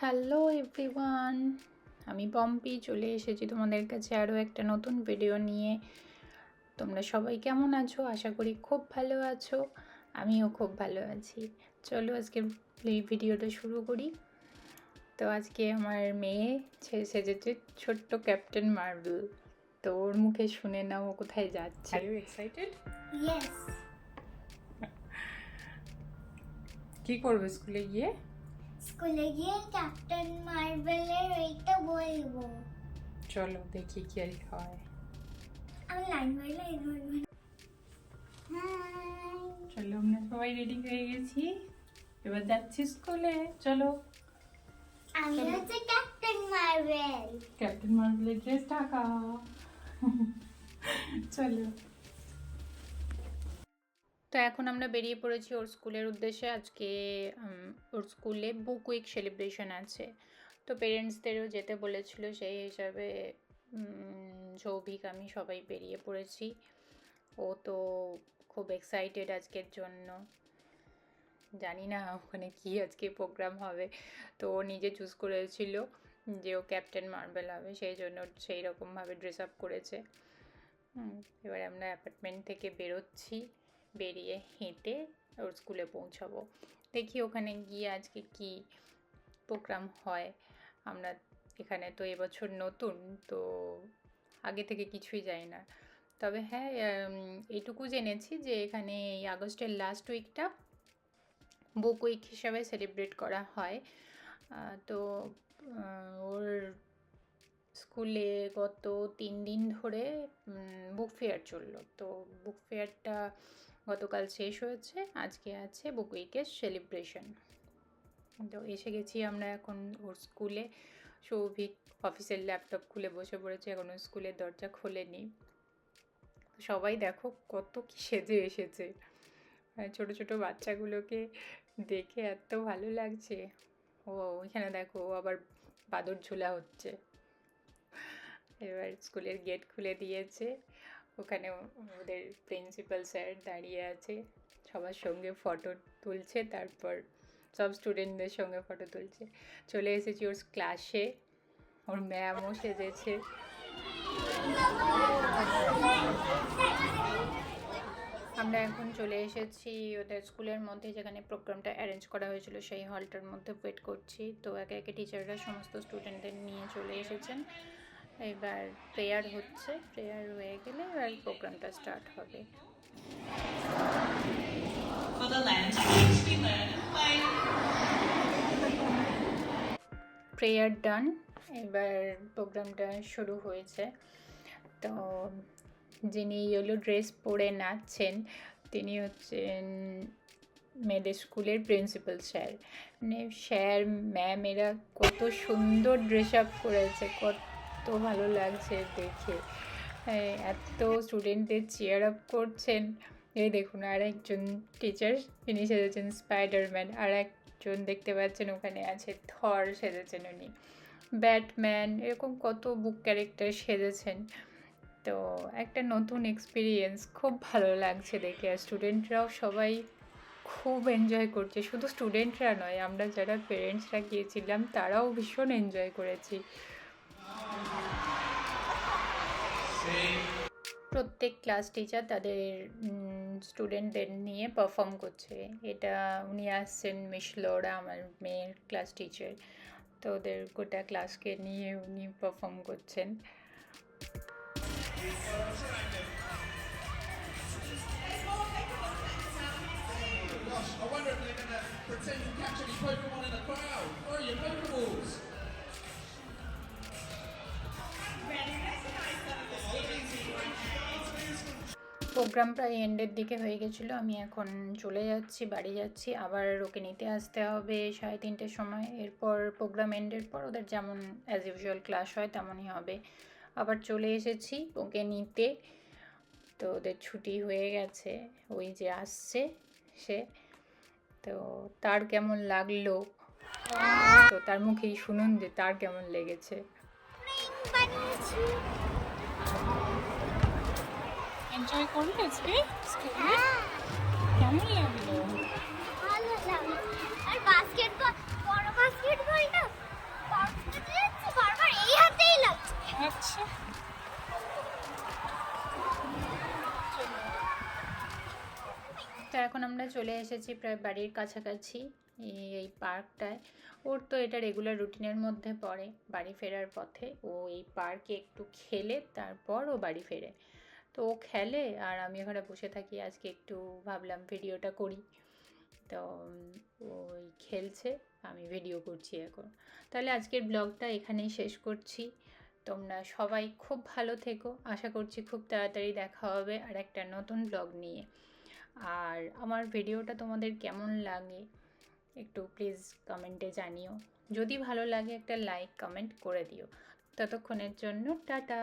Hello everyone আমি পম্পি চলে এসেছি তোমাদের কাছে আরও একটা নতুন ভিডিও নিয়ে। তোমরা সবাই কেমন আছো? আশা করি খুব ভালো আছো। আমিও খুব ভালো আছি। চলো আজকে এই ভিডিওটা শুরু করি। তো আজকে আমার মেয়ে সে- সেজেছে ছোট্ট ক্যাপ্টেন মার্বেল তো ওর মুখে শুনে নাও ও কোথায় যাচ্ছে। আর ইউ এক্সাইটেড ইয়েস কি করবে স্কুলে গিয়ে? স্কুলে গিয়ে ক্যাপ্টেন মার্বেলের এইটা বলব। চলো দেখি কি আর হয়। আমি লাইন বাই লাইন বলব চলো আমরা সবাই রেডি হয়ে গেছি। এবার যাচ্ছি স্কুলে চলো। আমি হচ্ছে ক্যাপ্টেন মার্বেল। ক্যাপ্টেন মার্বেলের ড্রেস ঢাকা। চলো। তো এখন আমরা বেরিয়ে পড়েছি ওর স্কুলের উদ্দেশ্যে। আজকে ওর স্কুলে বুক উইক সেলিব্রেশন আছে। তো পেরেন্টসদেরও যেতে বলেছিল সেই হিসাবে সৌভিক আমি সবাই বেরিয়ে পড়েছি। ও তো খুব এক্সাইটেড আজকের জন্য। জানি না ওখানে কি আজকে প্রোগ্রাম হবে। তো ও নিজে চুজ করেছিল যে ও ক্যাপ্টেন মার্বেল হবে, সেই জন্য সেই রকমভাবে ড্রেস আপ করেছে এবার আমরা অ্যাপার্টমেন্ট থেকে বেরোচ্ছি। বেরিয়ে হেঁটে ওর স্কুলে পৌঁছাবো। দেখি ওখানে গিয়ে আজকে কি প্রোগ্রাম হয়। আমরা এখানে তো এবছর নতুন তো আগে থেকে কিছুই যাই না। তবে হ্যাঁ উম, এইটুকু জেনেছি যে এখানে এই আগস্টের লাস্ট উইকটা বুক উইক হিসাবে সেলিব্রেট করা হয়। তো ওর স্কুলে গত তিন দিন ধরে বুক ফেয়ার চলল। তো বুক ফেয়ারটা গতকাল শেষ হয়েছে, আজকে আছে বুক উইকের সেলিব্রেশন। তো এসে গেছি আমরা এখন ওর স্কুলে। সৌভিক অফিসের ল্যাপটপ খুলে বসে পড়েছে এখনও স্কুলের দরজা খোলেনি। সবাই দেখো কত কি সেজে এসেছে। আর ছোট ছোট বাচ্চাগুলোকে দেখে এত ভালো লাগছে। ও ওইখানে দেখো ও আবার বাদর ঝোলা হচ্ছে। এবার স্কুলের গেট খুলে দিয়েছে। ওখানে ওদের প্রিন্সিপাল স্যার দাঁড়িয়ে আছে, সবার সঙ্গে ফটো তুলছে, তারপর সব স্টুডেন্টদের সঙ্গে ফটো তুলছে। চলে এসেছি ওর ক্লাসে ওর ম্যামও সেজেছে। আমরা এখন চলে এসেছি ওদের স্কুলের মধ্যে, যেখানে প্রোগ্রামটা অ্যারেঞ্জ করা হয়েছিল, সেই হলটার মধ্যে ওয়েট করছি। তো একে একে টিচাররা সমস্ত স্টুডেন্টদের নিয়ে চলে এসেছেন। এবার প্রেয়ার হচ্ছে প্রেয়ার হয়ে গেলে এবার প্রোগ্রামটা স্টার্ট হবে. প্রেয়ার ডান এবার প্রোগ্রামটা শুরু হয়েছে তো যিনি ইয়েলো ড্রেস পরে নাচছেন তিনি হচ্ছেন মেয়েদের স্কুলের প্রিন্সিপাল স্যার মানে স্যার ম্যাম এরা কত সুন্দর ড্রেস আপ করেছে কত ভালো লাগছে দেখে। এত স্টুডেন্টদের চেয়ার আপ করছেন। এই দেখুন, আর একজন টিচার তিনি সেজেছেন স্পাইডারম্যান আর একজন দেখতে পাচ্ছেন ওখানে আছে থর সেজেছেন উনি। ব্যাটম্যান এরকম কত বুক ক্যারেক্টার সেজেছেন। তো একটা নতুন এক্সপিরিয়েন্স খুব ভালো লাগছে দেখে। আর স্টুডেন্টরাও সবাই খুব এনজয় করছে। শুধু স্টুডেন্টরা নয়, আমরা যারা পেরেন্টসরা গিয়েছিলাম, তারাও ভীষণ এনজয় করেছি। প্রত্যেক ক্লাস টিচার তাদের স্টুডেন্টদের নিয়ে পারফর্ম করছে এটা উনি আসছেন মিস মিশলোরা আমার মেয়ের ক্লাস টিচার তো ওদের গোটা ক্লাসকে নিয়ে উনি পারফর্ম করছেন I wonder if they're pretend any Pokemon in crowd. Pokeballs. Program প্রায় এন্ডের দিকে হয়ে গেছিল আমি এখন চলে যাচ্ছি বাড়ি যাচ্ছি আবার ওকে নিতে আসতে হবে সাড়ে তিনটের সময় এরপর প্রোগ্রাম এন্ডের পর ওদের যেমন অ্যাজ ইউজুয়াল ক্লাস হয় তেমনই হবে। আবার চলে এসেছি ওকে নিতে তো ওদের ছুটি হয়ে গেছে ওই যে আসছে সে তো তার কেমন লাগল? তো তার মুখেই শুনুন যে তার কেমন লেগেছে। এনজয় করলে আজকে? কেমন লাগল? আচ্ছা। তো এখন আমরা চলে এসেছি প্রায় বাড়ির কাছাকাছি এই পার্কটায়। ওর তো এটা রেগুলার রুটিনের মধ্যে পড়ে বাড়ি ফেরার পথে। ও এই পার্কে একটু খেলে তারপর ও বাড়ি ফেরে। তো ও খেলে আর আমি ওখানে বসে থাকি। আজকে একটু ভাবলাম ভিডিওটা করি। তো ওই খেলছে, আমি ভিডিও করছি এখন। তাহলে আজকের ব্লগটা এখানেই শেষ করছি। তোমরা সবাই খুব ভালো থেকো। আশা করছি খুব তাড়াতাড়ি দেখা হবে আর একটা নতুন ব্লগ নিয়ে। আর আমার ভিডিওটা তোমাদের কেমন লাগে, একটু প্লিজ কমেন্টে জানিও। যদি ভালো লাগে একটা লাইক কমেন্ট করে দিও। ততক্ষণের জন্য টাটা!